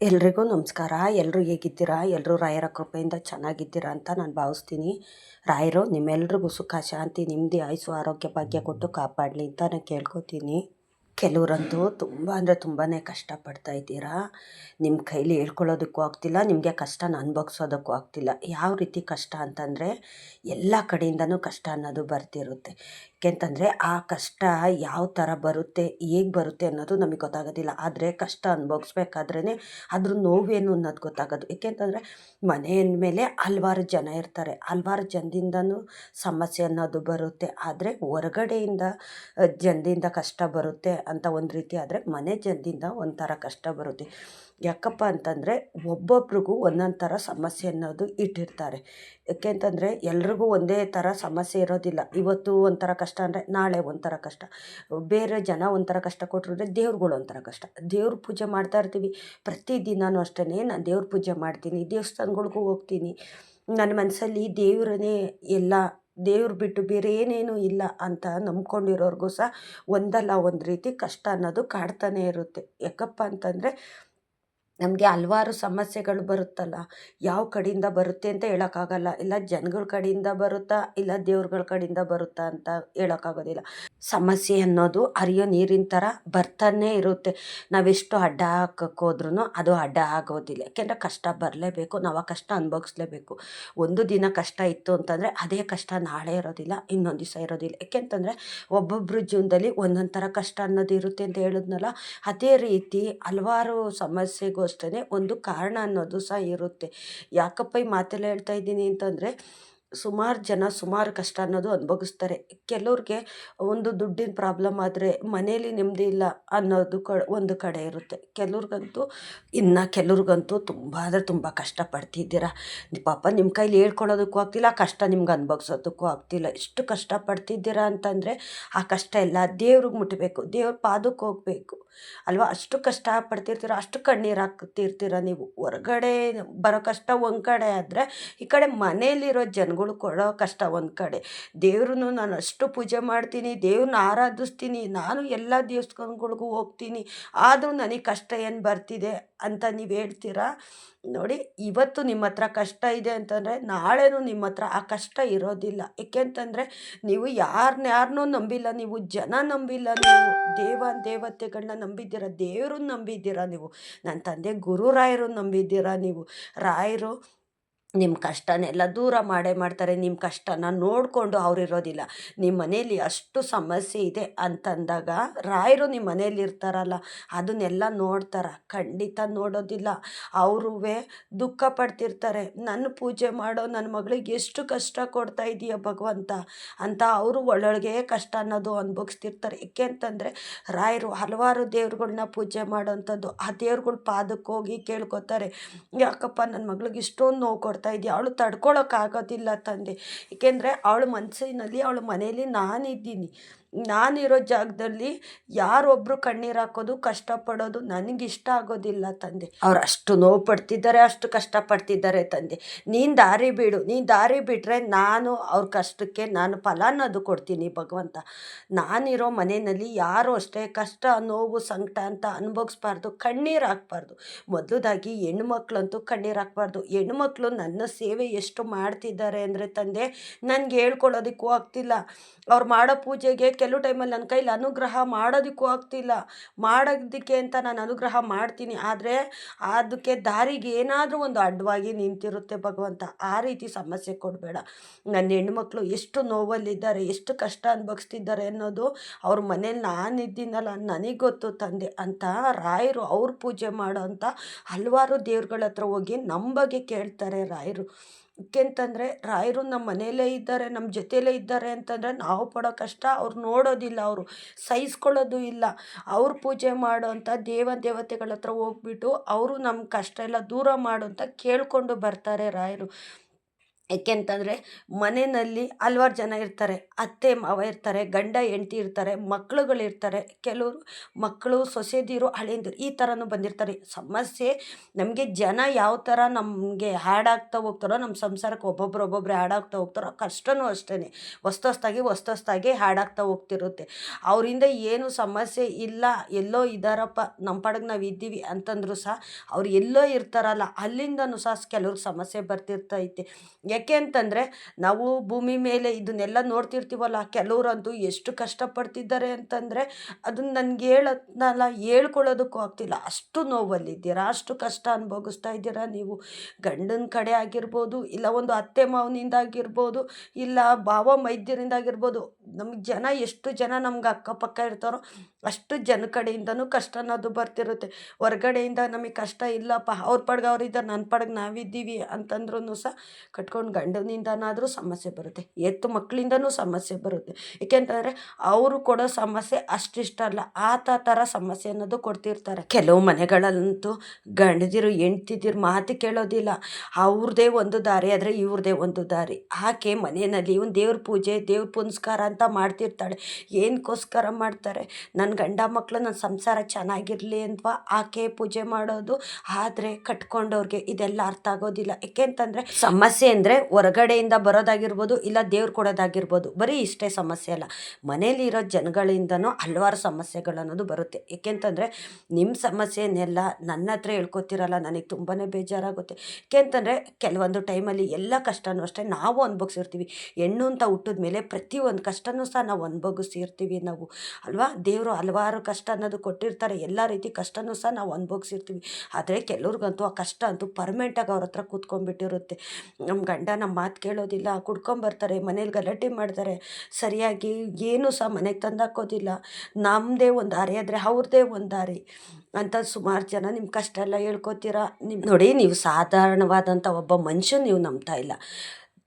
ಎಲ್ರಿಗೂ ನಮಸ್ಕಾರ. ಎಲ್ಲರೂ ಹೇಗಿದ್ದೀರಾ? ಎಲ್ಲರೂ ರಾಯರ ಕೃಪೆಯಿಂದ ಚೆನ್ನಾಗಿದ್ದೀರಾ ಅಂತ ನಾನು ಭಾವಿಸ್ತೀನಿ. ರಾಯರು, ನಿಮ್ಮೆಲ್ರಿಗೂ ಸುಖ, ಶಾಂತಿ ನೆಮ್ಮದಿ ಆಯುಸು, ಆರೋಗ್ಯ, ಭಾಗ್ಯ ಕೊಟ್ಟು ಕಾಪಾಡಲಿ ಅಂತ ನಾನು ಕೇಳ್ಕೊತೀನಿ. ಕೆಲವರಂತೂ ತುಂಬ ಅಂದರೆ ತುಂಬಾ ಕಷ್ಟಪಡ್ತಾ ಇದ್ದೀರಾ? ನಿಮ್ಮ ಕೈಲಿ ಹೇಳ್ಕೊಳ್ಳೋದಕ್ಕೂ ಆಗ್ತಿಲ್ಲ, ನಿಮಗೆ ಕಷ್ಟನ ಅನುಭವಿಸೋದಕ್ಕೂ ಆಗ್ತಿಲ್ಲ. ಯಾವ ರೀತಿ ಕಷ್ಟ ಅಂತಂದರೆ, ಎಲ್ಲ ಕಡೆಯಿಂದನೂ ಕಷ್ಟ ಅನ್ನೋದು ಬರ್ತಿರುತ್ತೆ. ಯಾಕೆಂತಂದರೆ ಆ ಕಷ್ಟ ಯಾವ ಥರ ಬರುತ್ತೆ, ಹೇಗೆ ಬರುತ್ತೆ ಅನ್ನೋದು ನಮಗೆ ಗೊತ್ತಾಗೋದಿಲ್ಲ. ಆದರೆ ಕಷ್ಟ ಅನುಭವಿಸ್ಬೇಕಾದ್ರೇ ಅದ್ರ ನೋವೇನು ಅನ್ನೋದು ಗೊತ್ತಾಗೋದು. ಏಕೆಂತಂದರೆ ಮನೆ ಮೇಲೆ ಹಲ್ವಾರು ಜನ ಇರ್ತಾರೆ. ಹಲ್ವಾರು ಜನದಿಂದನೂ ಸಮಸ್ಯೆ ಅನ್ನೋದು ಬರುತ್ತೆ. ಆದರೆ ಹೊರಗಡೆಯಿಂದ ಜನದಿಂದ ಕಷ್ಟ ಬರುತ್ತೆ ಅಂತ ಒಂದು ರೀತಿ ಆದರೆ ಮನೆ ಜನದಿಂದ ಒಂಥರ ಕಷ್ಟ ಬರುತ್ತೆ. ಯಾಕಪ್ಪ ಅಂತಂದರೆ ಒಬ್ಬೊಬ್ರಿಗೂ ಒಂದೊಂದು ಥರ ಸಮಸ್ಯೆ ಅನ್ನೋದು ಇಟ್ಟಿರ್ತಾರೆ. ಯಾಕೆ ಅಂತಂದರೆ ಎಲ್ರಿಗೂ ಒಂದೇ ಥರ ಸಮಸ್ಯೆ ಇರೋದಿಲ್ಲ. ಇವತ್ತು ಒಂಥರ ಕಷ್ಟ ಅಂದರೆ ನಾಳೆ ಒಂಥರ ಕಷ್ಟ. ಬೇರೆ ಜನ ಒಂಥರ ಕಷ್ಟ ಕೊಟ್ಟರು ದೇವ್ರುಗಳು ಒಂಥರ ಕಷ್ಟ. ದೇವ್ರ ಪೂಜೆ ಮಾಡ್ತಾ ಇರ್ತೀವಿ. ಪ್ರತಿದಿನವೂ ಅಷ್ಟೇ ನಾನು ದೇವ್ರ ಪೂಜೆ ಮಾಡ್ತೀನಿ, ದೇವಸ್ಥಾನಗಳಿಗೂ ಹೋಗ್ತೀನಿ. ನನ್ನ ಮನಸ್ಸಲ್ಲಿ ದೇವರನ್ನೇ ಎಲ್ಲ ದೇವ್ರು ಬಿಟ್ಟು ಬೇರೆ ಏನೇನೂ ಇಲ್ಲ ಅಂತ ನಂಬ್ಕೊಂಡಿರೋರ್ಗೂ ಸಹ ಒಂದಲ್ಲ ಒಂದು ರೀತಿ ಕಷ್ಟ ಅನ್ನೋದು ಕಾಡ್ತಾನೆ ಇರುತ್ತೆ. ಯಾಕಪ್ಪ ಅಂತಂದರೆ ನಮಗೆ ಹಲವಾರು ಸಮಸ್ಯೆಗಳು ಬರುತ್ತಲ್ಲ. ಯಾವ ಕಡೆಯಿಂದ ಬರುತ್ತೆ ಅಂತ ಹೇಳೋಕ್ಕಾಗಲ್ಲ. ಇಲ್ಲ ಜನಗಳ ಕಡೆಯಿಂದ ಬರುತ್ತಾ, ಇಲ್ಲ ದೇವ್ರುಗಳ ಕಡೆಯಿಂದ ಬರುತ್ತಾ ಅಂತ ಹೇಳೋಕ್ಕಾಗೋದಿಲ್ಲ. ಸಮಸ್ಯೆ ಅನ್ನೋದು ಅರಿಯೋ ನೀರಿನ ಥರ ಬರ್ತಾನೆ ಇರುತ್ತೆ. ನಾವೆಷ್ಟು ಅಡ್ಡ ಹಾಕಕ್ಕೆ ಹೋದ್ರೂ ಅದು ಅಡ್ಡ ಆಗೋದಿಲ್ಲ. ಯಾಕೆಂದರೆ ಕಷ್ಟ ಬರಲೇಬೇಕು, ನಾವು ಆ ಕಷ್ಟ ಅನುಭವಿಸ್ಲೇಬೇಕು. ಒಂದು ದಿನ ಕಷ್ಟ ಇತ್ತು ಅಂತಂದರೆ ಅದೇ ಕಷ್ಟ ನಾಳೆ ಇರೋದಿಲ್ಲ, ಇನ್ನೊಂದು ದಿವಸ ಇರೋದಿಲ್ಲ. ಯಾಕೆಂತಂದರೆ ಒಬ್ಬೊಬ್ಬರು ಜೀವನದಲ್ಲಿ ಒಂದೊಂದು ಥರ ಕಷ್ಟ ಅನ್ನೋದು ಇರುತ್ತೆ ಅಂತ ಹೇಳಿದ್ನಲ್ಲ, ಅದೇ ರೀತಿ ಹಲವಾರು ಸಮಸ್ಯೆಗೂ ಅಷ್ಟೇ ಒಂದು ಕಾರಣ ಅನ್ನೋದು ಸಹ ಇರುತ್ತೆ. ಯಾಕಪ್ಪ ಈ ಮಾತೆಲ್ಲ ಹೇಳ್ತಾ ಇದ್ದೀನಿ ಅಂತಂದರೆ ಸುಮಾರು ಜನ ಸುಮಾರು ಕಷ್ಟ ಅನ್ನೋದು ಅನುಭವಿಸ್ತಾರೆ. ಕೆಲವ್ರಿಗೆ ಒಂದು ದುಡ್ಡಿನ ಪ್ರಾಬ್ಲಮ್ ಆದರೆ ಮನೇಲಿ ನೆಮ್ಮದಿ ಇಲ್ಲ ಅನ್ನೋದು ಕ, ಒಂದು ಕಡೆ ಇರುತ್ತೆ. ಕೆಲವ್ರಿಗಂತೂ ಇನ್ನು ಕೆಲವ್ರಿಗಂತೂ ತುಂಬ ಅಂದರೆ ತುಂಬ ಕಷ್ಟಪಡ್ತಿದ್ದೀರಾ ಪಾಪ ನಿಮ್ಮ ಕೈಲಿ ಹೇಳ್ಕೊಳೋದಕ್ಕೂ ಆಗ್ತಿಲ್ಲ, ಆ ಕಷ್ಟ ನಿಮ್ಗೆ ಅನುಭವಿಸೋದಕ್ಕೂ ಆಗ್ತಿಲ್ಲ. ಎಷ್ಟು ಕಷ್ಟಪಡ್ತಿದ್ದೀರಾ ಅಂತಂದರೆ ಆ ಕಷ್ಟ ಎಲ್ಲ ದೇವ್ರಿಗೆ ಮುಟ್ಟಬೇಕು ದೇವ್ರ ಪಾದಕ್ಕೆ ಹೋಗಬೇಕು. ಅಲ್ವಾ? ಅಷ್ಟು ಕಷ್ಟ ಪಡ್ತಿರ್ತೀರ, ಅಷ್ಟು ಕಣ್ಣೀರು ಹಾಕ್ತಿರ್ತೀರ ನೀವು. ಹೊರಗಡೆ ಬರೋ ಕಷ್ಟ ಒಂದು ಕಡೆ ಆದರೆ, ಈ ಕಡೆ ಮನೆಯಲ್ಲಿರೋ ಜನಗಳು ಕೊಡೋ ಕಷ್ಟ ಒಂದು ಕಡೆ. ದೇವ್ರನ್ನು ನಾನು ಅಷ್ಟು ಪೂಜೆ ಮಾಡ್ತೀನಿ ದೇವ್ರನ್ನ ಆರಾಧಿಸ್ತೀನಿ, ನಾನು ಎಲ್ಲ ದೇವಸ್ಥಾನಗಳ್ಗೂ ಹೋಗ್ತೀನಿ. ಆದರೂ ನನಗೆ ಕಷ್ಟ ಏನು ಬರ್ತಿದೆ? ಅಂತ ನೀವು ಹೇಳ್ತೀರಾ? ನೋಡಿ, ಇವತ್ತು ನಿಮ್ಮ ಹತ್ರ ಕಷ್ಟ ಇದೆ ಅಂತಂದರೆ, ನಾಳೆನೂ ನಿಮ್ಮ ಹತ್ರ ಆ ಕಷ್ಟ ಇರೋದಿಲ್ಲ. ಏಕೆಂತಂದರೆ, ನೀವು ಯಾರನ್ನ ಯಾರನ್ನೂ ನಂಬಿಲ್ಲ ನೀವು, ಜನ ನಂಬಿಲ್ಲ ನೀವು. ದೇವ ದೇವತೆಗಳನ್ನ ನಂಬಿದ್ದೀರ, ದೇವ್ರನ್ನ ನಂಬಿದ್ದೀರ ನೀವು? ನನ್ನ ತಂದೆ ಗುರುರಾಯರು ನಂಬಿದ್ದೀರ ನೀವು? ರಾಯರು ನಿಮ್ಮ ಕಷ್ಟನೆಲ್ಲ ದೂರ ಮಾಡೇ ಮಾಡ್ತಾರೆ ನಿಮ್ಮ ಕಷ್ಟನ ನೋಡಿಕೊಂಡು ಅವ್ರು ಇರೋದಿಲ್ಲ ನಿಮ್ಮ ಮನೇಲಿ ಅಷ್ಟು ಸಮಸ್ಯೆ ಇದೆ ಅಂತಂದಾಗ ರಾಯರು ನಿಮ್ಮ ಮನೇಲಿ ಇರ್ತಾರಲ್ಲ, ಅದನ್ನೆಲ್ಲ ನೋಡ್ತಾರೆ. ಖಂಡಿತ ನೋಡೋದಿಲ್ಲ. ಅವರೂ ದುಃಖ ಪಡ್ತಿರ್ತಾರೆ. ನನ್ನ ಪೂಜೆ ಮಾಡೋ ನನ್ನ ಮಗಳಿಗೆ ಎಷ್ಟು ಕಷ್ಟ ಕೊಡ್ತಾ ಇದೀಯ ಭಗವಂತ? ಅಂತ ಅವರು ಒಳೊಳಗೆ ಕಷ್ಟ ಅನ್ನೋದು ಅನುಭವಿಸ್ತಿರ್ತಾರೆ. ಏಕೆ ಅಂತಂದರೆ ರಾಯರು ಹಲವಾರು ದೇವ್ರುಗಳನ್ನ ಪೂಜೆ ಮಾಡೋವಂಥದ್ದು ಆ ದೇವ್ರುಗಳ ಪಾದಕ್ಕೆ ಹೋಗಿ ಕೇಳ್ಕೊತಾರೆ, ಯಾಕಪ್ಪ ನನ್ನ ಮಗಳಿಗೆ ಇಷ್ಟೊಂದು ನೋವು ಕೊಡ್ತಾ ಇದೆಯಾ ಅವಳು ತಡ್ಕೊಳ್ಳೋಕ್ಕಾಗೋದಿಲ್ಲ ತಂದೆ. ಏಕೆಂದರೆ ಅವಳ ಮನಸ್ಸಿನಲ್ಲಿ ಅವಳ ಮನೇಲಿ ನಾನಿದ್ದೀನಿ. ನಾನಿರೋ ಜಾಗದಲ್ಲಿ ಯಾರೊಬ್ಬರು ಕಣ್ಣೀರು ಹಾಕೋದು, ಕಷ್ಟಪಡೋದು ನನಗಿಷ್ಟ ಆಗೋದಿಲ್ಲ ತಂದೆ. ಅವ್ರು ಅಷ್ಟು ನೋವು ಪಡ್ತಿದ್ದಾರೆ, ಅಷ್ಟು ಕಷ್ಟಪಡ್ತಿದ್ದಾರೆ ತಂದೆ. ನೀನು ದಾರಿ ಬಿಡು, ನೀನು ದಾರಿ ಬಿಟ್ಟರೆ ನಾನು ಅವ್ರ ಕಷ್ಟಕ್ಕೆ ನಾನು ಫಲ ಅನ್ನೋದು ಕೊಡ್ತೀನಿ ಭಗವಂತ. ನಾನಿರೋ ಮನೆಯಲ್ಲಿ ಯಾರು ಅಷ್ಟೇ ಕಷ್ಟ, ನೋವು, ಸಂಕಟ ಅಂತ ಅನುಭವಿಸ್ಬಾರ್ದು, ಕಣ್ಣೀರು ಹಾಕ್ಬಾರ್ದು. ಮೊದಲದಾಗಿ ಹೆಣ್ಮಕ್ಳಂತೂ ಕಣ್ಣೀರು ಹಾಕ್ಬಾರ್ದು. ಹೆಣ್ಮಕ್ಳು ನನ್ನ ಸೇವೆ ಎಷ್ಟು ಮಾಡ್ತಿದ್ದಾರೆ ಅಂದರೆ ತಂದೆ, ನನಗೆ ಹೇಳ್ಕೊಳ್ಳೋದಕ್ಕೂ ಆಗ್ತಿಲ್ಲ. ಅವ್ರು ಮಾಡೋ ಪೂಜೆಗೆ ಕೆಲವು ಟೈಮಲ್ಲಿ ನನ್ನ ಕೈಲಿ ಅನುಗ್ರಹ ಮಾಡೋದಕ್ಕೂ ಆಗ್ತಿಲ್ಲ. ಮಾಡೋದಕ್ಕೆ ಅಂತ ನಾನು ಅನುಗ್ರಹ ಮಾಡ್ತೀನಿ. ಆದರೆ ಅದಕ್ಕೆ ದಾರಿಗೆ ಏನಾದರೂ ಒಂದು ಅಡ್ಡವಾಗಿ ನಿಂತಿರುತ್ತೆ ಭಗವಂತ. ಆ ರೀತಿ ಸಮಸ್ಯೆ ಕೊಡಬೇಡ. ನನ್ನ ಹೆಣ್ಮಕ್ಳು ಎಷ್ಟು ನೋವಲ್ಲಿದ್ದಾರೆ, ಎಷ್ಟು ಕಷ್ಟ ಅನುಭವಿಸ್ತಿದ್ದಾರೆ ಅನ್ನೋದು ಅವ್ರ ಮನೇಲಿ ನಾನು ಇದ್ದೀನಲ್ಲ, ನನಗೆ ಗೊತ್ತು ತಂದೆ ಅಂತ ರಾಯರು ಅವ್ರ ಪೂಜೆ ಮಾಡೋ ಅಂತ ಹಲವಾರು ದೇವ್ರಗಳ ಹತ್ರ ಹೋಗಿ ನಮ್ಮ ಬಗ್ಗೆ ಕೇಳ್ತಾರೆ ರಾಯರು. ಏಕೆಂತಂದರೆ ರಾಯರು ನಮ್ಮ ಮನೆಯಲ್ಲೇ ಇದ್ದಾರೆ ನಮ್ಮ ಜೊತೆಯಲ್ಲೇ ಇದ್ದಾರೆ ಅಂತಂದರೆ ನಾವು ಪಡೋ ಕಷ್ಟ ಅವ್ರು ನೋಡೋದಿಲ್ಲ ಅವರು, ಸಹಿಸ್ಕೊಳ್ಳೋದು ಇಲ್ಲ. ಅವ್ರು ಪೂಜೆ ಮಾಡೋವಂಥ ದೇವ ದೇವತೆಗಳ ಹತ್ರ ಹೋಗ್ಬಿಟ್ಟು ಅವರು ನಮ್ಮ ಕಷ್ಟ ಎಲ್ಲ ದೂರ ಮಾಡು ಅಂತ ಕೇಳಿಕೊಂಡು ಬರ್ತಾರೆ ರಾಯರು. ಏಕೆಂತಂದರೆ ಮನೆಯಲ್ಲಿ ಹಲ್ವಾರು ಜನ ಇರ್ತಾರೆ, ಅತ್ತೆ, ಮಾವ ಇರ್ತಾರೆ, ಗಂಡ, ಹೆಂಡ್ತಿ ಇರ್ತಾರೆ ಮಕ್ಳುಗಳಿರ್ತಾರೆ ಕೆಲವರು ಮಕ್ಕಳು, ಸೊಸೆದಿರು ಹಳೆಯಂದಿರು ಈ ಥರನೂ ಬಂದಿರ್ತಾರೆ. ಸಮಸ್ಯೆ ನಮಗೆ ಜನ ಯಾವ ಥರ ನಮಗೆ ಹಾಡಾಗ್ತಾ ಹೋಗ್ತಾರೋ ನಮ್ಮ ಸಂಸಾರಕ್ಕೆ ಒಬ್ಬೊಬ್ರು ಒಬ್ಬೊಬ್ರು ಹಾಡಾಗ್ತಾ ಹೋಗ್ತಾರೋ ಕಷ್ಟವೂ ಅಷ್ಟೇ ಹೊಸ್ತು ಹೊಸ್ತಾಗಿ ಹೊಸ್ತು ಹೊಸ್ದಾಗಿ ಹಾಡಾಗ್ತಾ ಹೋಗ್ತಿರುತ್ತೆ. ಅವರಿಂದ ಏನು ಸಮಸ್ಯೆ ಇಲ್ಲ, ಎಲ್ಲೋ ಇದ್ದಾರಪ್ಪ ನಮ್ಮ ಪಾಡಗೆ ನಾವು ಇದ್ದೀವಿ ಅಂತಂದರೂ ಸಹ ಅವ್ರು ಎಲ್ಲೋ ಇರ್ತಾರಲ್ಲ, ಅಲ್ಲಿಂದನೂ ಸಹ ಕೆಲವ್ರಿಗೆ ಸಮಸ್ಯೆ ಬರ್ತಿರ್ತೈತೆ. ಯಾಕೆ ಅಂತಂದರೆ ನಾವು ಭೂಮಿ ಮೇಲೆ ಇದನ್ನೆಲ್ಲ ನೋಡ್ತಿರ್ತೀವಲ್ಲ, ಕೆಲವ್ರಂತೂ ಎಷ್ಟು ಕಷ್ಟಪಡ್ತಿದ್ದಾರೆ ಅಂತಂದರೆ ಅದನ್ನು ನನಗೆ ಹೇಳೋದ್ನಲ್ಲ ಹೇಳ್ಕೊಳ್ಳೋದಕ್ಕೂ ಆಗ್ತಿಲ್ಲ. ಅಷ್ಟು ನೋವಲ್ಲಿದ್ದೀರಾ? ಅಷ್ಟು ಕಷ್ಟ ಅನುಭವಿಸ್ತಾ ಇದ್ದೀರಾ ನೀವು? ಗಂಡನ ಕಡೆ ಆಗಿರ್ಬೋದು, ಇಲ್ಲ ಒಂದು ಅತ್ತೆ ಮಾವನಿಂದ ಆಗಿರ್ಬೋದು, ಇಲ್ಲ ಭಾವ ಮೈದ್ಯರಿಂದ ಆಗಿರ್ಬೋದು ನಮ್ಗೆ ಜನ ಎಷ್ಟು ಜನ ನಮ್ಗೆ ಅಕ್ಕಪಕ್ಕ ಇರ್ತಾರೋ ಅಷ್ಟು ಜನ ಕಡೆಯಿಂದನೂ ಕಷ್ಟ ಅನ್ನೋದು ಬರ್ತಿರುತ್ತೆ. ಹೊರ್ಗಡೆಯಿಂದ ನಮಗೆ ಕಷ್ಟ ಇಲ್ಲಪ್ಪ, ಅವ್ರ ಪಾಡ್ಗೆ ಅವ್ರಿದ್ದಾರೆ ನನ್ನ ಪಡ್ಗೆ ನಾವಿದ್ದೀವಿ ಅಂತಂದ್ರೂ ಸಹ ಕಟ್ಕೊಂಡು ಗಂಡನಿಂದನಾದರೂ ಸಮಸ್ಯೆ ಬರುತ್ತೆ ಎತ್ತು ಮಕ್ಕಳಿಂದನೂ ಸಮಸ್ಯೆ ಬರುತ್ತೆ. ಏಕೆಂತಂದರೆ ಅವರು ಕೊಡೋ ಸಮಸ್ಯೆ ಅಷ್ಟಿಷ್ಟಲ್ಲ ಆತ ಥರ ಸಮಸ್ಯೆ ಅನ್ನೋದು ಕೊಡ್ತಿರ್ತಾರೆ. ಕೆಲವು ಮನೆಗಳಲ್ಲಂತೂ ಗಂಡದಿರು, ಹೆಂಡ್ತಿದಿರು ಮಾತು ಕೇಳೋದಿಲ್ಲ ಅವ್ರದ್ದೇ ಒಂದು ದಾರಿ ಆದರೆ ಇವ್ರದ್ದೇ ಒಂದು ದಾರಿ. ಆಕೆ ಮನೆಯಲ್ಲಿ ಒಂದು ದೇವ್ರ ಪೂಜೆ, ದೇವ್ರ ಪುನಸ್ಕಾರ ಅಂತ ಮಾಡ್ತಿರ್ತಾಳೆ. ಏನಕ್ಕೋಸ್ಕರ ಮಾಡ್ತಾರೆ? ನನ್ನ ಗಂಡ ಮಕ್ಕಳು ನನ್ನ ಸಂಸಾರ ಚೆನ್ನಾಗಿರಲಿ ಅಂತ ಆಕೆ ಪೂಜೆ ಮಾಡೋದು ಆದರೆ ಕಟ್ಕೊಂಡವ್ರಿಗೆ ಇದೆಲ್ಲ ಅರ್ಥ ಆಗೋದಿಲ್ಲ. ಯಾಕೆಂತಂದರೆ ಸಮಸ್ಯೆ ಅಂದರೆ ಹೊರಗಡೆಯಿಂದ ಬರೋದಾಗಿರ್ಬೋದು ಇಲ್ಲ ದೇವ್ರು ಕೊಡೋದಾಗಿರ್ಬೋದು. ಬರೀ ಇಷ್ಟೇ ಸಮಸ್ಯೆ ಅಲ್ಲ. ಮನೇಲಿರೋ ಜನಗಳಿಂದನೂ ಹಲವಾರು ಸಮಸ್ಯೆಗಳನ್ನೋದು ಬರುತ್ತೆ. ಏಕೆಂತಂದರೆ ನಿಮ್ಮ ಸಮಸ್ಯೆನೆಲ್ಲ ನನ್ನ ಹತ್ರ ಹೇಳ್ಕೊತಿರಲ್ಲ, ನನಗೆ ತುಂಬಾ ಬೇಜಾರಾಗುತ್ತೆ. ಏಕೆಂತಂದರೆ ಕೆಲವೊಂದು ಟೈಮಲ್ಲಿ ಎಲ್ಲ ಕಷ್ಟನೂ ಅಷ್ಟೇ ನಾವು ಅನುಭವಿಸಿರ್ತೀವಿ. ಹೆಣ್ಣು ಅಂತ ಹುಟ್ಟಿದ ಮೇಲೆ ಪ್ರತಿಯೊಂದು ಕಷ್ಟನೂ ಸಹ ನಾವು ಅನುಭವಿಸಿರ್ತೀವಿ ನಾವು. ಅಲ್ವಾ? ದೇವರು ಹಲವಾರು ಕಷ್ಟ ಅನ್ನೋದು ಕೊಟ್ಟಿರ್ತಾರೆ. ಎಲ್ಲ ರೀತಿ ಕಷ್ಟನೂ ಸಹ ನಾವು ಅನುಭವಿಸಿರ್ತೀವಿ. ಆದರೆ ಕೆಲವ್ರಿಗಂತೂ ಆ ಕಷ್ಟ ಅಂತೂ ಪರ್ಮನೆಂಟಾಗಿ ಅವ್ರ ಹತ್ರ ಕೂತ್ಕೊಂಡ್ಬಿಟ್ಟಿರುತ್ತೆ. ನಮ್ಮ ಗಂಡ ನಮ್ಮ ಮಾತು ಕೇಳೋದಿಲ್ಲ, ಕುಡ್ಕೊಂಬರ್ತಾರೆ, ಮನೇಲಿ ಗಲಾಟೆ ಮಾಡ್ತಾರೆ. ಸರಿಯಾಗಿ ಏನೂ ಸಹ ಮನೆಗೆ ತಂದಾಕೋದಿಲ್ಲ. ನಮ್ಮದೇ ಒಂದು ದಾರಿ ಆದರೆ ಅವ್ರದ್ದೇ ಒಂದು ದಾರಿ. ಅಂತ ಸುಮಾರು ಜನ ನಿಮ್ಮ ಕಷ್ಟ ಎಲ್ಲ ಹೇಳ್ಕೊತೀರಾ? ನಿಮ್ಮ ನೋಡಿ ನೀವು ಸಾಧಾರಣವಾದಂಥ ಒಬ್ಬ ಮನುಷ್ಯನ ನೀವು ನಂಬ್ತಾ ಇಲ್ಲ.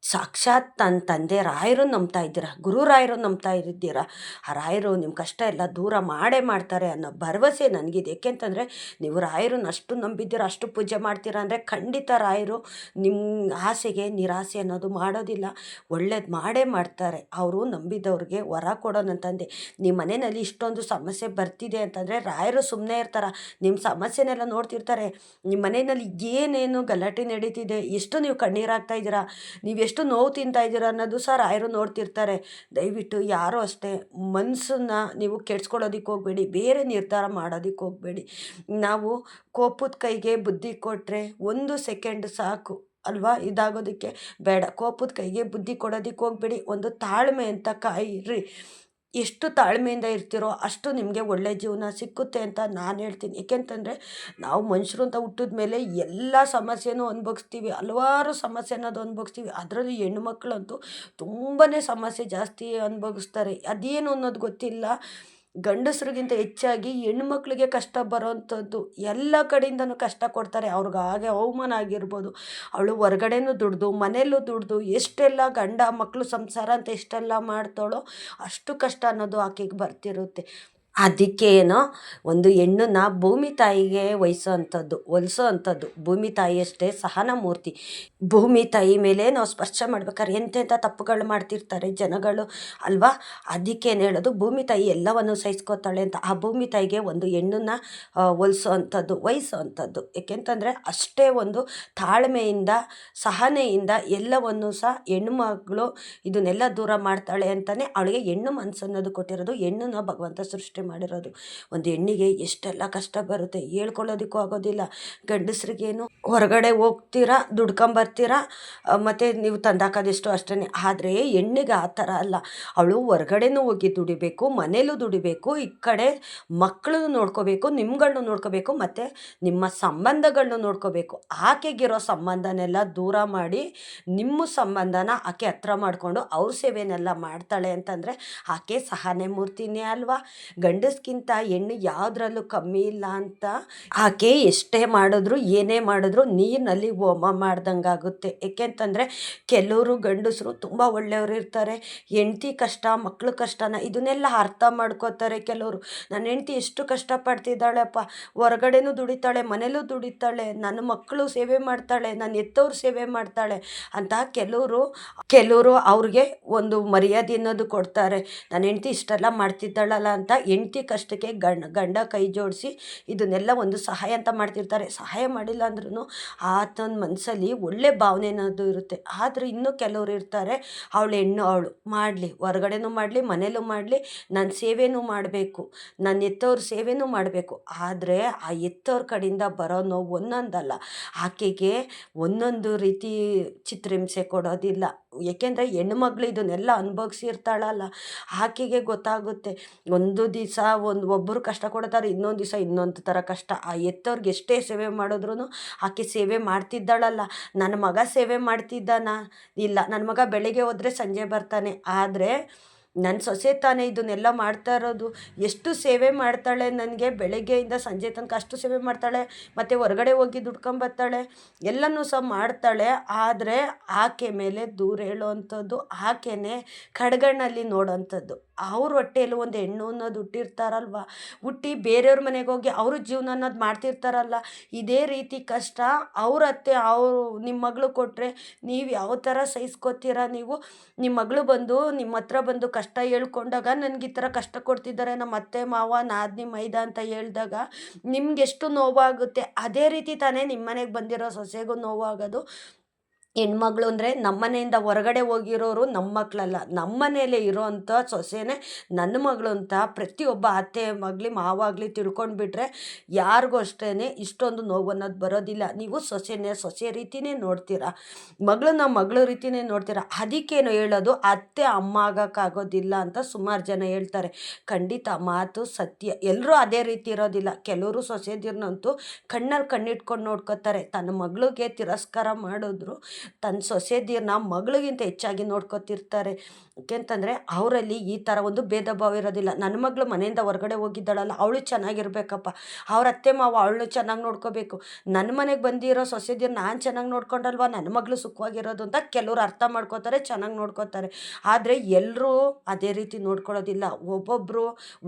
ಸಾಕ್ಷಾತ್ ತನ್ನ ತಂದೆ ರಾಯರು ನಂಬ್ತಾ ಇದ್ದೀರಾ ಗುರು ರಾಯರು ನಂಬ್ತಾ ಇದ್ದೀರಾ. ಆ ರಾಯರು ನಿಮ್ಮ ಕಷ್ಟ ಎಲ್ಲ ದೂರ ಮಾಡೇ ಮಾಡ್ತಾರೆ ಅನ್ನೋ ಭರವಸೆ ನನಗಿದೆ. ಏಕೆಂತಂದರೆ ನೀವು ರಾಯರನ್ನ ಅಷ್ಟು ನಂಬಿದ್ದೀರ, ಅಷ್ಟು ಪೂಜೆ ಮಾಡ್ತೀರಾ ಅಂದರೆ ಖಂಡಿತ ರಾಯರು ನಿಮ್ಮ ಆಸೆಗೆ, ನಿರಾಸೆ ಅನ್ನೋದು ಮಾಡೋದಿಲ್ಲ. ಒಳ್ಳೇದು ಮಾಡೇ ಮಾಡ್ತಾರೆ. ಅವರು ನಂಬಿದವ್ರಿಗೆ ವರ ಕೊಡೋನಂತಂದೆ ನಿಮ್ಮ ಮನೆಯಲ್ಲಿ ಇಷ್ಟೊಂದು ಸಮಸ್ಯೆ ಬರ್ತಿದೆ ಅಂತಂದರೆ, ರಾಯರು ಸುಮ್ಮನೆ ಇರ್ತಾರ. ನಿಮ್ಮ ಸಮಸ್ಯೆನೆಲ್ಲ ನೋಡ್ತಿರ್ತಾರೆ. ನಿಮ್ಮ ಮನೆಯಲ್ಲಿ ಏನೇನು ಗಲಾಟೆ ನಡೀತಿದೆ, ಎಷ್ಟು ನೀವು ಕಣ್ಣೀರಾಗ್ತಾ ಇದ್ದೀರಾ? ನೀವು ಎಷ್ಟು ನೋವು ತಿಂತಾ ಇದ್ದೀರಾ ಅನ್ನೋದು ಸರ್ ರಾಯರು ನೋಡ್ತಿರ್ತಾರೆ. ದಯವಿಟ್ಟು ಯಾರೂ ಅಷ್ಟೇ ಮನಸ್ಸನ್ನು ನೀವು ಕೆಡ್ಸ್ಕೊಳ್ಳೋದಕ್ಕೆ ಹೋಗಬೇಡಿ, ಬೇರೆ ನಿರ್ಧಾರ ಮಾಡೋದಕ್ಕೆ ಹೋಗಬೇಡಿ. ನಾವು ಕೋಪದ ಕೈಗೆ ಬುದ್ಧಿ ಕೊಟ್ಟರೆ ಒಂದು ಸೆಕೆಂಡ್ ಸಾಕು ಅಲ್ವಾ? ಇದಾಗೋದಕ್ಕೆ ಬೇಡ. ಕೋಪದ ಕೈಗೆ ಬುದ್ಧಿ ಕೊಡೋದಕ್ಕೆ ಹೋಗಬೇಡಿ. ಒಂದು ತಾಳ್ಮೆ ಅಂತ ಕಾಯಿರಿ. ಎಷ್ಟು ತಾಳ್ಮೆಯಿಂದ ಇರ್ತೀರೋ ಅಷ್ಟು ನಿಮಗೆ ಒಳ್ಳೆಯ ಜೀವನ ಸಿಕ್ಕುತ್ತೆ ಅಂತ ನಾನು ಹೇಳ್ತೀನಿ. ಏಕೆಂತಂದರೆ ನಾವು ಮನುಷ್ಯರು ಅಂತ ಹುಟ್ಟಿದ ಮೇಲೆ ಎಲ್ಲ ಸಮಸ್ಯೆನೂ ಅನುಭವಿಸ್ತೀವಿ. ಹಲವಾರು ಸಮಸ್ಯೆ ಅನ್ನೋದು ಅನುಭವಿಸ್ತೀವಿ. ಅದರಲ್ಲೂ ಹೆಣ್ಣು ಮಕ್ಕಳಂತೂ ತುಂಬಾ ಸಮಸ್ಯೆ ಜಾಸ್ತಿ ಅನುಭವಿಸ್ತಾರೆ. ಅದೇನು ಅನ್ನೋದು ಗೊತ್ತಿಲ್ಲ. ಗಂಡಸ್ರಿಗಿಂತ ಹೆಚ್ಚಾಗಿ ಹೆಣ್ಮಕ್ಳಿಗೆ ಕಷ್ಟ ಬರೋವಂಥದ್ದು ಎಲ್ಲ ಕಡೆಯಿಂದನು ಕಷ್ಟ ಕೊಡ್ತಾರೆ. ಅವ್ರಿಗೆ ಹಾಗೆ ಅವಮಾನ ಆಗಿರ್ಬೋದು. ಅವಳು ಹೊರ್ಗಡೆನೂ ದುಡ್ದು, ಮನೆಯಲ್ಲೂ ದುಡ್ದು ಎಷ್ಟೆಲ್ಲ ಗಂಡ ಮಕ್ಕಳು ಸಂಸಾರ ಅಂತ ಎಷ್ಟೆಲ್ಲ ಮಾಡ್ತಾಳೋ ಅಷ್ಟು ಕಷ್ಟ ಅನ್ನೋದು ಆಕೆಗೆ ಬರ್ತಿರುತ್ತೆ. ಅದಕ್ಕೇನೋ ಒಂದು ಹೆಣ್ಣನ್ನ ಭೂಮಿ ತಾಯಿಗೆ ವಹಿಸೋ ಅಂಥದ್ದು ಹೊಲಿಸೋ ಅಂಥದ್ದು ಭೂಮಿ ತಾಯಿಯಷ್ಟೇ ಸಹನ ಮೂರ್ತಿ. ಭೂಮಿ ತಾಯಿ ಮೇಲೆ ನಾವು ಸ್ಪರ್ಶ ಮಾಡ್ಬೇಕಾದ್ರೆ ಎಂತೆಂಥ ತಪ್ಪುಗಳು ಮಾಡ್ತಿರ್ತಾರೆ ಜನಗಳು ಅಲ್ವಾ? ಅದಕ್ಕೇನು ಹೇಳೋದು, ಭೂಮಿ ತಾಯಿ ಎಲ್ಲವನ್ನು ಸಹಿಸ್ಕೋತಾಳೆ ಅಂತ. ಆ ಭೂಮಿ ತಾಯಿಗೆ ಒಂದು ಹೆಣ್ಣನ್ನ ಹೊಲಿಸೋ ಅಂಥದ್ದು ವಹಿಸೋ ಅಂಥದ್ದು ಏಕೆಂತಂದರೆ ಅಷ್ಟೇ ಒಂದು ತಾಳ್ಮೆಯಿಂದ, ಸಹನೆಯಿಂದ ಎಲ್ಲವನ್ನು ಸಹ ಹೆಣ್ಣು ಮಗಳು ಇದನ್ನೆಲ್ಲ ದೂರ ಮಾಡ್ತಾಳೆ ಅಂತಲೇ ಅವಳಿಗೆ ಹೆಣ್ಣು ಮನಸ್ಸನ್ನೋದು ಕೊಟ್ಟಿರೋದು ಹೆಣ್ಣನ್ನ ಭಗವಂತ ಸೃಷ್ಟಿ ಮಾಡಿರೋದು. ಒಂದು ಹೆಣ್ಣಿಗೆ ಎಷ್ಟೆಲ್ಲ ಕಷ್ಟ ಬರುತ್ತೆ ಹೇಳ್ಕೊಳ್ಳೋದಕ್ಕೂ ಆಗೋದಿಲ್ಲ. ಗಂಡಸ್ರಿಗೇನು ಹೊರಗಡೆ ಹೋಗ್ತೀರಾ ದುಡ್ಕೊಂಬರ್ತೀರಾ ಮತ್ತು ನೀವು ತಂದಾಕೋದೆಷ್ಟು ಅಷ್ಟೇ ಆದರೆ ಹೆಣ್ಣಿಗೆ ಆ ಥರ ಅಲ್ಲ. ಅವಳು ಹೊರಗಡೆನೂ ಹೋಗಿ ದುಡಿಬೇಕು, ಮನೇಲೂ ದುಡಿಬೇಕು, ಈ ಕಡೆ ಮಕ್ಕಳನ್ನು ನೋಡ್ಕೋಬೇಕು ನಿಮ್ಗಳನ್ನೂ ನೋಡ್ಕೋಬೇಕು, ಮತ್ತು ನಿಮ್ಮ ಸಂಬಂಧಗಳನ್ನೂ ನೋಡ್ಕೋಬೇಕು. ಆಕೆಗಿರೋ ಸಂಬಂಧನೆಲ್ಲ ದೂರ ಮಾಡಿ, ನಿಮ್ಮ ಸಂಬಂಧನ ಆಕೆ ಹತ್ರ ಮಾಡಿಕೊಂಡು ಅವ್ರ ಸೇವೆನೆಲ್ಲ ಮಾಡ್ತಾಳೆ ಅಂತಂದರೆ ಆಕೆ ಸಹನೆ ಮೂರ್ತಿನೇ ಅಲ್ವಾ? ಗಂಡ ಗಂಡಸ್ಗಿಂತ ಹೆಣ್ಣು ಯಾವುದ್ರಲ್ಲೂ ಕಮ್ಮಿ ಇಲ್ಲ ಅಂತ. ಆಕೆ ಎಷ್ಟೇ ಮಾಡಿದ್ರು, ಏನೇ ಮಾಡಿದ್ರು ನೀರಿನಲ್ಲಿ ಹೋಮ ಮಾಡ್ದಂಗಾಗುತ್ತೆ ಏಕೆಂತಂದರೆ ಕೆಲವರು ಗಂಡಸರು ತುಂಬ ಒಳ್ಳೆಯವರು ಇರ್ತಾರೆ. ಹೆಂಡ್ತಿ ಕಷ್ಟ ಮಕ್ಕಳು ಕಷ್ಟನ ಇದನ್ನೆಲ್ಲ ಅರ್ಥ ಮಾಡ್ಕೋತಾರೆ ಕೆಲವರು. ನನ್ನ ಹೆಂಡ್ತಿ ಎಷ್ಟು ಕಷ್ಟಪಡ್ತಿದ್ದಾಳೆಪ್ಪ. ಹೊರಗಡೆನೂ ದುಡಿತಾಳೆ, ಮನೇಲೂ ದುಡಿತಾಳೆ. ನನ್ನ ಮಕ್ಕಳು ಸೇವೆ ಮಾಡ್ತಾಳೆ, ನನ್ನ ಎತ್ತವ್ರು ಸೇವೆ ಮಾಡ್ತಾಳೆ ಅಂತ ಕೆಲವರು ಕೆಲವರು ಅವ್ರಿಗೆ ಒಂದು ಮರ್ಯಾದೆ ಅನ್ನೋದು ಕೊಡ್ತಾರೆ. ನನ್ನ ಹೆಂಡ್ತಿ ಇಷ್ಟೆಲ್ಲ ಮಾಡ್ತಿದ್ದಾಳಲ್ಲ ಅಂತ ಹೆಂಡ್ತಿ ಕಷ್ಟಕ್ಕೆ ಗಂಡ ಗಂಡ ಕೈ ಜೋಡಿಸಿ ಇದನ್ನೆಲ್ಲ ಒಂದು ಸಹಾಯ ಅಂತ ಮಾಡ್ತಿರ್ತಾರೆ. ಸಹಾಯ ಮಾಡಿಲ್ಲ ಅಂದ್ರೂ ಆತನ ಮನಸ್ಸಲ್ಲಿ ಒಳ್ಳೆ ಭಾವನೆ ಅನ್ನೋದು ಇರುತ್ತೆ. ಆದರೆ ಇನ್ನೂ ಕೆಲವರು ಇರ್ತಾರೆ, ಅವಳು ಹೆಣ್ಣು, ಅವಳು ಮಾಡಲಿ, ಹೊರಗಡೆನೂ ಮಾಡಲಿ, ಮನೇಲೂ ಮಾಡಲಿ ನನ್ನ ಸೇವೆನೂ ಮಾಡಬೇಕು ನನ್ನ ಎತ್ತವ್ರ ಸೇವೆನೂ ಮಾಡಬೇಕು. ಆದರೆ ಆ ಎತ್ತವ್ರ ಕಡೆಯಿಂದ ಬರೋ ನೋವು ಒಂದೊಂದಲ್ಲ. ಆಕೆಗೆ ಒಂದೊಂದು ರೀತಿ ಚಿತ್ರಹಿಂಸೆ ಕೊಡೋದಿಲ್ಲ. ಏಕೆಂದರೆ ಹೆಣ್ಮಗ್ಳು ಇದನ್ನೆಲ್ಲ ಅನುಭವಿಸಿರ್ತಾಳಲ್ಲ. ಆಕೆಗೆ ಗೊತ್ತಾಗುತ್ತೆ, ಒಂದು ದಿವಸ ಒಂದು ಒಬ್ಬರು ಕಷ್ಟ ಕೊಡ್ತಾರೆ, ಇನ್ನೊಂದು ದಿವಸ ಇನ್ನೊಂದು ಥರ ಕಷ್ಟ. ಆ ಎತ್ತವ್ರಿಗೆ ಎಷ್ಟೇ ಸೇವೆ ಮಾಡಿದ್ರು ಆಕೆ ಸೇವೆ ಮಾಡ್ತಿದ್ದಾಳಲ್ಲ. ನನ್ನ ಮಗ ಸೇವೆ ಮಾಡ್ತಿದ್ದಾನ. ಇಲ್ಲ ನನ್ನ ಮಗ ಬೆಳಗ್ಗೆ ಹೋದರೆ ಸಂಜೆ ಬರ್ತಾನೆ. ಆದರೆ ನನ್ನ ಸೊಸೆ ತಾನೇ ಇದನ್ನೆಲ್ಲ ಮಾಡ್ತಾ ಇರೋದು. ಎಷ್ಟು ಸೇವೆ ಮಾಡ್ತಾಳೆ ನನಗೆ ಬೆಳಗ್ಗೆಯಿಂದ ಸಂಜೆ ತನಕ ಅಷ್ಟು ಸೇವೆ ಮಾಡ್ತಾಳೆ, ಮತ್ತು ಹೊರಗಡೆ ಹೋಗಿ ದುಡ್ಕೊಂಬರ್ತಾಳೆ ಎಲ್ಲನೂ ಸಹ ಮಾಡ್ತಾಳೆ. ಆದರೆ ಆಕೆ ಮೇಲೆ ದೂರ ಹೇಳುವಂಥದ್ದು ಆಕೆನೇ ಖಡ್ಗಣ್ಣಲ್ಲಿ ನೋಡೋವಂಥದ್ದು ಅವ್ರ ಹೊಟ್ಟೆಯಲ್ಲಿ ಒಂದು ಹೆಣ್ಣು ಅನ್ನೋದು ಹುಟ್ಟಿರ್ತಾರಲ್ವ? ಹುಟ್ಟಿ ಬೇರೆಯವ್ರ ಮನೆಗೆ ಹೋಗಿ ಅವರು ಜೀವನ ಅನ್ನೋದು ಮಾಡ್ತಿರ್ತಾರಲ್ಲ? ಇದೇ ರೀತಿ ಕಷ್ಟ ಅವ್ರ ಅತ್ತೆ, ಅವರು ನಿಮ್ಮ ಮಗಳು ಕೊಟ್ಟರೆ ನೀವು ಯಾವ ಥರ ಸಹಿಸ್ಕೋತೀರ ನೀವು? ನಿಮ್ಮ ಮಗಳು ಬಂದು ನಿಮ್ಮ ಹತ್ರ ಬಂದು ಕಷ್ಟ ಹೇಳ್ಕೊಂಡಾಗ ನನಗೆ ಈ ಥರ ಕಷ್ಟ ಕೊಡ್ತಿದ್ದಾರೆ ನಮ್ಮ ಅತ್ತೆ, ಮಾವ, ನಾದಿನಿ, ಮೈದ ಅಂತ ಹೇಳಿದಾಗ ನಿಮ್ಗೆಷ್ಟು ನೋವಾಗುತ್ತೆ? ಅದೇ ರೀತಿ ತಾನೇ ನಿಮ್ಮ ಮನೆಗೆ ಬಂದಿರೋ ಸೊಸೆಗೂ ನೋವಾಗೋದು. ಹೆಣ್ಮಗಳು ಅಂದರೆ ನಮ್ಮನೆಯಿಂದ ಹೊರಗಡೆ ಹೋಗಿರೋರು ನಮ್ಮ ಮಕ್ಕಳಲ್ಲ ನಮ್ಮ ಮನೇಲೆ ಇರೋವಂಥ ಸೊಸೆನೇ ನನ್ನ ಮಗಳು ಅಂತ ಪ್ರತಿಯೊಬ್ಬ ಅತ್ತೆ ಮಗಲಿ ಮಾವಾಗಲಿ ತಿಳ್ಕೊಂಡ್ಬಿಟ್ರೆ ಯಾರಿಗೂ ಅಷ್ಟೇ ಇಷ್ಟೊಂದು ನೋವು ಅನ್ನೋದು ಬರೋದಿಲ್ಲ. ನೀವು ಸೊಸೆನೇ, ಸೊಸೆ ರೀತಿಯೇ ನೋಡ್ತೀರಾ. ಮಗಳನ್ನ ಮಗಳ ರೀತಿಯೇ ನೋಡ್ತೀರಾ. ಅದಕ್ಕೇನು ಹೇಳೋದು? ಅತ್ತೆ, ಅಮ್ಮ ಆಗೋಕ್ಕಾಗೋದಿಲ್ಲ ಅಂತ ಸುಮಾರು ಜನ ಹೇಳ್ತಾರೆ. ಖಂಡಿತ ಮಾತು ಸತ್ಯ. ಎಲ್ಲರೂ ಅದೇ ರೀತಿ ಇರೋದಿಲ್ಲ. ಕೆಲವರು ಸೊಸೆದಿರ್ನಂತೂ ಕಣ್ಣಲ್ಲಿ ಕಣ್ಣಿಟ್ಕೊಂಡು ನೋಡ್ಕೋತಾರೆ. ತನ್ನ ಮಗಳಿಗೆ ತಿರಸ್ಕಾರ ಮಾಡಿದ್ರು. ತನ್ನ ಸೊಸೆದಿರ್ನ ಮಗಳಿಗಿಂತ ಹೆಚ್ಚಾಗಿ ನೋಡ್ಕೊತಿರ್ತಾರೆ. ಯಾಕೆಂತಂದರೆ ಅವರಲ್ಲಿ ಈ ಥರ ಒಂದು ಭೇದ ಭಾವ ಇರೋದಿಲ್ಲ. ನನ್ನ ಮಗಳು ಮನೆಯಿಂದ ಹೊರಗಡೆ ಹೋಗಿದ್ದಾಳಲ್ಲ, ಅವಳು ಚೆನ್ನಾಗಿರ್ಬೇಕಪ್ಪ. ಅವ್ರ ಅತ್ತೆ ಮಾವ ಅವಳು ಚೆನ್ನಾಗಿ ನೋಡ್ಕೋಬೇಕು. ನನ್ನ ಮನೆಗೆ ಬಂದಿರೋ ಸೊಸೆದಿರ್ ನಾನು ಚೆನ್ನಾಗಿ ನೋಡ್ಕೊಂಡಲ್ವ? ನನ್ನ ಮಗಳು ಸುಖವಾಗಿರೋದು ಅಂತ ಕೆಲವರು ಅರ್ಥ ಮಾಡ್ಕೋತಾರೆ, ಚೆನ್ನಾಗಿ ನೋಡ್ಕೋತಾರೆ. ಆದರೆ ಎಲ್ಲರೂ ಅದೇ ರೀತಿ ನೋಡ್ಕೊಳ್ಳೋದಿಲ್ಲ. ಒಬ್ಬೊಬ್ಬರು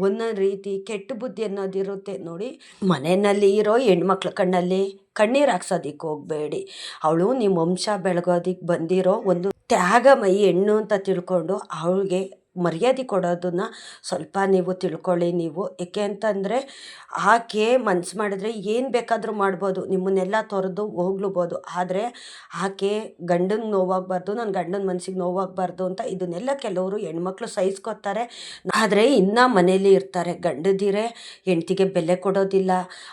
ಒಂದೊಂದು ರೀತಿ ಕೆಟ್ಟ ಬುದ್ಧಿ ಅನ್ನೋದಿರುತ್ತೆ. ನೋಡಿ, ಮನೆಯಲ್ಲಿ ಇರೋ ಹೆಣ್ಮಕ್ಳ ಕಣ್ಣಲ್ಲಿ ಕಣ್ಣೀರು ಹಾಕ್ಸೋದಿಕ್ಕೆ ಹೋಗಬೇಡಿ. ಅವಳು ನಿಮ್ಮ ವಂಶ ಬೆಳಗೋದಿಕ್ಕೆ ಬಂದಿರೋ ಒಂದು ತ್ಯಾಗಮಯಿ ಹೆಣ್ಣು ಅಂತ ತಿಳ್ಕೊಂಡು ಅವಳಿಗೆ ಮರ್ಯಾದೆ ಕೊಡೋದನ್ನು ಸ್ವಲ್ಪ ನೀವು ತಿಳ್ಕೊಳ್ಳಿ ನೀವು. ಏಕೆ ಅಂತಂದರೆ ಆಕೆ ಮನ್ಸು ಮಾಡಿದ್ರೆ ಏನು ಬೇಕಾದರೂ ಮಾಡ್ಬೋದು. ನಿಮ್ಮನ್ನೆಲ್ಲ ತೊರೆದು ಹೋಗ್ಲೂಬೋದು. ಆದರೆ ಆಕೆ ಗಂಡನ ನೋವಾಗಬಾರ್ದು ನನ್ನ ಗಂಡನ ಮನ್ಸಿಗೆ ನೋವಾಗಬಾರ್ದು ಅಂತ ಇದನ್ನೆಲ್ಲ ಕೆಲವರು ಹೆಣ್ಮಕ್ಳು ಸಹಿಸ್ಕೊತಾರೆ. ಆದರೆ ಇನ್ನೂ ಮನೇಲಿ ಇರ್ತಾರೆ. ಗಂಡದಿರೇ ಹೆಂಡ್ತಿಗೆ ಬೆಲೆ ಕೊಡೋದಿಲ್ಲ.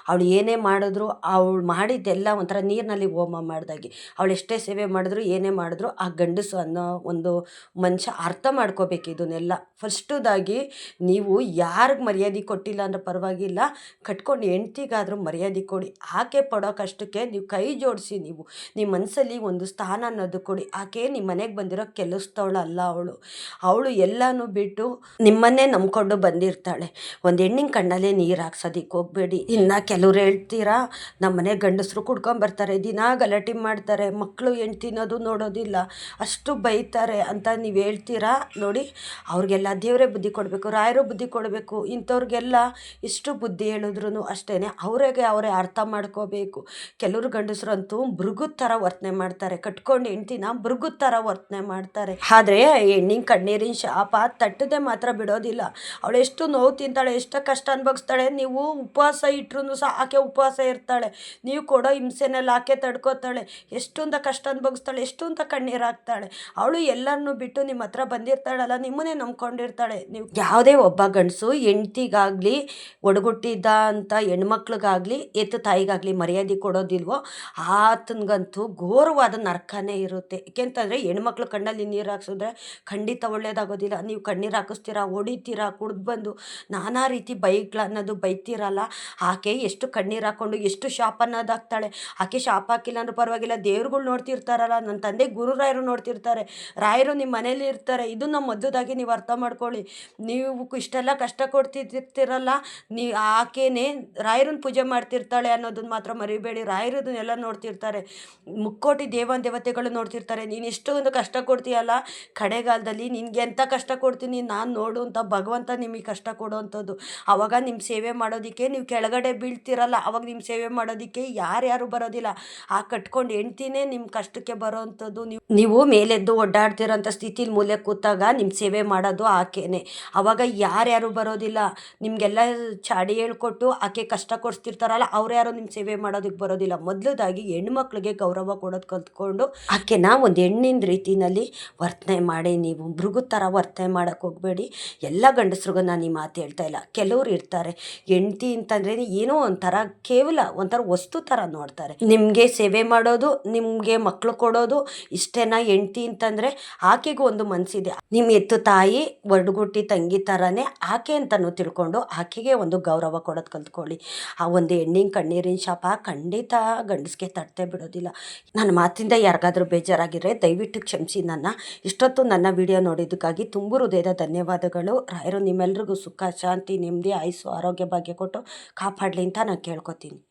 ಅವಳು ಏನೇ ಮಾಡಿದ್ರು, ಅವಳು ಮಾಡಿದ್ದೆಲ್ಲ ಒಂಥರ ನೀರಿನಲ್ಲಿ ಹೋಮ ಮಾಡಿದಾಗಿ. ಅವಳು ಎಷ್ಟೇ ಸೇವೆ ಮಾಡಿದ್ರು, ಏನೇ ಮಾಡಿದ್ರು ಆ ಗಂಡಸು ಅನ್ನೋ ಒಂದು ಮನುಷ್ಯ ಅರ್ಥ ಮಾಡ್ಕೋಬೇಕು ಇದನ್ನೆಲ್ಲ ಫಸ್ಟುದಾಗಿ ನೀವು ಯಾರಿಗೆ ಮರ್ಯಾದೆ ಕೊಟ್ಟಿಲ್ಲ ಅಂದ್ರೆ ಪರವಾಗಿಲ್ಲ, ಕಟ್ಕೊಂಡು ಹೆಂಡ್ತಿಗಾದ್ರೂ ಮರ್ಯಾದೆ ಕೊಡಿ. ಆಕೆ ಪಡೋ ಕಷ್ಟಕ್ಕೆ ನೀವು ಕೈ ಜೋಡಿಸಿ ನೀವು ನಿಮ್ಮ ಮನಸ್ಸಲ್ಲಿ ಒಂದು ಸ್ಥಾನ ಅನ್ನೋದು ಕೊಡಿ. ಆಕೆ ನಿಮ್ಮ ಮನೆಗೆ ಬಂದಿರೋ ಅಲ್ಲ ಅವಳು. ಅವಳು ಎಲ್ಲನೂ ಬಿಟ್ಟು ನಿಮ್ಮನ್ನೇ ನಂಬ್ಕೊಂಡು ಬಂದಿರ್ತಾಳೆ. ಒಂದು ಹೆಣ್ಣಿನ ಕಣ್ಣಲ್ಲೇ ನೀರು ಹಾಕ್ಸೋದಿಕ್ಕೆ ಹೋಗಬೇಡಿ. ಇನ್ನು ಕೆಲವ್ರು ಹೇಳ್ತೀರಾ ನಮ್ಮ ಮನೆ ಗಂಡಸರು ಕುಡ್ಕೊಂಬರ್ತಾರೆ, ದಿನ ಗಲಾಟೆ ಮಾಡ್ತಾರೆ ಮಕ್ಕಳು ಹೆಣ್ತಿನೋದು ನೋಡೋದಿಲ್ಲ. ಅಷ್ಟು ಬೈತಾರೆ ಅಂತ ನೀವು ಹೇಳ್ತೀರಾ? ನೋಡಿ ಅವ್ರಿಗೆಲ್ಲ ದೇವರೇ ಬುದ್ಧಿ ಕೊಡಬೇಕು, ರಾಯರು ಬುದ್ಧಿ ಕೊಡಬೇಕು, ಇಂಥವ್ರಿಗೆಲ್ಲ ಎಷ್ಟು ಬುದ್ಧಿ ಹೇಳಿದ್ರು ಅಷ್ಟೇ ಅವರಿಗೆ ಅವರೇ ಅರ್ಥ ಮಾಡ್ಕೋಬೇಕು. ಕೆಲವರು ಗಂಡಸರಂತೂ ಮೃಗದ ಥರ ವರ್ತನೆ ಮಾಡ್ತಾರೆ. ಕಟ್ಕೊಂಡು ಹೆಂಡ್ತಿನ ಮೃಗದ ಥರ ವರ್ತನೆ ಮಾಡ್ತಾರೆ. ಆದರೆ ಹೆಣ್ಣಿನ ಕಣ್ಣೀರಿನ ಶಾಪ ತಟ್ಟದೆ ಮಾತ್ರ ಬಿಡೋದಿಲ್ಲ. ಅವಳು ಎಷ್ಟು ನೋವು ತಿಂತಾಳೆ, ಎಷ್ಟು ಕಷ್ಟ ಅನುಭವಿಸ್ತಾಳೆ, ನೀವು ಉಪವಾಸ ಇಟ್ಟರು ಸಹ ಆಕೆ ಉಪವಾಸ ಇರ್ತಾಳೆ. ನೀವು ಕೊಡೋ ಹಿಂಸೆನೆಲ್ಲ ಆಕೆ ತಡ್ಕೋತಾಳೆ. ಎಷ್ಟೊಂದು ಕಷ್ಟ ಅನುಭವಿಸ್ತಾಳೆ, ಎಷ್ಟೊಂದು ಕಣ್ಣೀರು ಹಾಕ್ತಾಳೆ. ಅವಳು ಎಲ್ಲರನ್ನೂ ಬಿಟ್ಟು ನಿಮ್ಮ ಹತ್ರ ಬಂದಿರ್ತಾಳಲ್ಲ, ನಿಮ್ಮನ್ನೇ ನಂಬ್ಕೊಂಡಿರ್ತಾಳೆ. ನೀವು ಯಾವುದೇ ಒಬ್ಬ ಗಂಡಸು ಹೆಂಡ್ತಿಗಾಗಲಿ, ಒಡಗುಟ್ಟಿದ್ದ ಅಂತ ಹೆಣ್ಮಕ್ಳಿಗಾಗಲಿ ಎತ್ತು ತಾಯಿಗಾಗಲಿ ಮರ್ಯಾದೆ ಕೊಡೋದಿಲ್ವೋ, ಆತನಿಗಂತೂ ಘೋರವಾದ ನರ್ಕನೇ ಇರುತ್ತೆ. ಏಕೆಂತಂದರೆ ಹೆಣ್ಮಕ್ಳು ಕಣ್ಣಲ್ಲಿ ನೀರು ಹಾಕ್ಸಿದ್ರೆ ಖಂಡಿತ ಒಳ್ಳೇದಾಗೋದಿಲ್ಲ. ನೀವು ಕಣ್ಣೀರು ಹಾಕಿಸ್ತೀರಾ, ಹೊಡಿತೀರಾ, ಕುಡ್ದು ಬಂದು ನಾನಾ ರೀತಿ ಬೈಕ್ಲ ಅನ್ನೋದು ಬೈತೀರಲ್ಲ. ಆಕೆ ಎಷ್ಟು ಕಣ್ಣೀರು ಹಾಕ್ಕೊಂಡು ಎಷ್ಟು ಶಾಪ ಅನ್ನೋದು ಹಾಕ್ತಾಳೆ ಆಕೆ ಶಾಪ ಹಾಕಿಲ್ಲ ಅಂದ್ರೆ ಪರವಾಗಿಲ್ಲ, ದೇವ್ರುಗಳು ನೋಡ್ತಿರ್ತಾರಲ್ಲ. ನನ್ನ ತಂದೆ ಗುರು ರಾಯರು ನೋಡ್ತಿರ್ತಾರೆ. ರಾಯರು ನಿಮ್ಮ ಮನೇಲಿ ಇರ್ತಾರೆ. ಇದು ನಮ್ಮ ಮದ್ದದಾಗಿ ನೀವು ಅರ್ಥ ಮಾಡ್ಕೊಳ್ಳಿ. ನೀವು ಇಷ್ಟೆಲ್ಲ ಕಷ್ಟ ಕೊಡ್ತಿರ್ತಿರಲ್ಲ, ನೀ ಆಕೆನೇ ರಾಯರನ್ನ ಪೂಜೆ ಮಾಡ್ತಿರ್ತಾಳೆ ಅನ್ನೋದನ್ನ ಮಾತ್ರ ಮರಿಬೇಡಿ. ರಾಯರದನ್ನೆಲ್ಲ ನೋಡ್ತಿರ್ತಾರೆ. ಮುಕ್ಕೋಟಿ ದೇವಾನ್ ದೇವತೆಗಳು ನೋಡ್ತಿರ್ತಾರೆ. ನೀನು ಇಷ್ಟೊಂದು ಕಷ್ಟ ಕೊಡ್ತೀಯಲ್ಲ, ಕಡೆಗಾಲದಲ್ಲಿ ನಿನಗೆ ಎಂಥ ಕಷ್ಟ ಕೊಡ್ತೀನಿ, ನಾನು ನೋಡು ಅಂತ ಭಗವಂತ ನಿಮಗೆ ಕಷ್ಟ ಕೊಡೋವಂಥದ್ದು ಆವಾಗ ನಿಮ್ಮ ಸೇವೆ ಮಾಡೋದಕ್ಕೆ ನೀವು ಕೆಳಗಡೆ ಬೀಳ್ತಿರಲ್ಲ, ಅವಾಗ ನಿಮ್ಮ ಸೇವೆ ಮಾಡೋದಕ್ಕೆ ಯಾರ್ಯಾರು ಬರೋದಿಲ್ಲ. ಆ ಕಟ್ಕೊಂಡು ಹೆಂಡ್ತಿನೇ ನಿಮ್ಮ ಕಷ್ಟಕ್ಕೆ ಬರೋವಂಥದ್ದು ನೀವು ನೀವು ಮೇಲೆದ್ದು ಒಡ್ಡಾಡ್ತಿರೋಂಥ ಸ್ಥಿತಿಲಿ ಮೂಲೆ ಕೂತಾಗ ನಿಮ್ಮ ಸೇವೆ ಮಾಡೋದು ಆಕೆನೇ. ಅವಾಗ ಯಾರ್ಯಾರು ಬರೋದಿಲ್ಲ, ನಿಮಗೆಲ್ಲ ಚಾಡಿ ಹೇಳ್ಕೊಟ್ಟು ಆಕೆ ಕಷ್ಟ ಕೊಡಿಸ್ತಿರ್ತಾರಲ್ಲ, ಅವ್ರು ಯಾರು ನಿಮ್ಮ ಸೇವೆ ಮಾಡೋದಕ್ಕೆ ಬರೋದಿಲ್ಲ. ಮೊದಲದಾಗಿ ಹೆಣ್ಮಕ್ಳಿಗೆ ಗೌರವ ಕೊಡೋದು ಕಲ್ತ್ಕೊಂಡು ಆಕೆನ ಒಂದು ಹೆಣ್ಣಿನ ರೀತಿನಲ್ಲಿ ವರ್ತನೆ ಮಾಡಿ, ನೀವು ಮೃಗು ಥರ ವರ್ತನೆ ಮಾಡೋಕ್ಕೆ ಹೋಗಬೇಡಿ. ಎಲ್ಲ ಗಂಡಸ್ರಿಗೂ ನಾನು ಈ ಮಾತು ಹೇಳ್ತಾ ಇಲ್ಲ. ಕೆಲವ್ರು ಇರ್ತಾರೆ. ಹೆಂಡ್ತಿ ಅಂತಂದ್ರೆ ಏನೋ ಒಂಥರ ಕೇವಲ ಒಂಥರ ವಸ್ತು ಥರ ನೋಡ್ತಾರೆ. ನಿಮಗೆ ಸೇವೆ ಮಾಡೋದು, ನಿಮಗೆ ಮಕ್ಕಳು ಕೊಡೋದು, ಇಷ್ಟೇನಾ ಹೆಂಡ್ತಿ ಅಂತಂದರೆ ಆಕೆಗೂ ಒಂದು ಮನಸ್ಸಿದೆ ನಿಮ್ಮ ಎತ್ತು ತಾಯಿ ಒಡಗುಟ್ಟಿ ತಂಗಿ ಥರನೇ ಆಕೆ ಅಂತಲೂ ತಿಳ್ಕೊಂಡು ಆಕೆಗೆ ಒಂದು ಗೌರವ ಕೊಡೋದು ಕಲ್ತ್ಕೊಳ್ಳಿ. ಆ ಒಂದು ಹೆಣ್ಣಿನ ಕಣ್ಣೀರಿನ ಶಾಪ ಖಂಡಿತ ಗಂಡಸ್ಗೆ ತಟ್ಟೆ ಬಿಡೋದಿಲ್ಲ. ನನ್ನ ಮಾತಿಂದ ಯಾರಿಗಾದರೂ ಬೇಜಾರಾಗಿದ್ರೆ ದಯವಿಟ್ಟು ಕ್ಷಮಿಸಿ ನನ್ನ. ಇಷ್ಟೊತ್ತು ನನ್ನ ವಿಡಿಯೋ ನೋಡಿದ್ದಕ್ಕಾಗಿ ತುಂಬ ಹೃದಯದ ಧನ್ಯವಾದಗಳು. ರಾಯರು ನಿಮ್ಮೆಲ್ರಿಗೂ ಸುಖ, ಶಾಂತಿ, ನೆಮ್ಮದಿ, ಆಯುಸ್ಸು, ಆರೋಗ್ಯ ಭಾಗ್ಯ ಕೊಟ್ಟು ಕಾಪಾಡಲಿ ಅಂತ ನಾನು ಕೇಳ್ಕೊತೀನಿ.